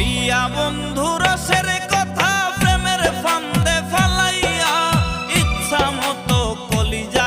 হইয়া বন্ধুর সেরে কথা প্রেমের ফান্দে ফালাইয়া ইচ্ছা মতো কলিজা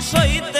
soy te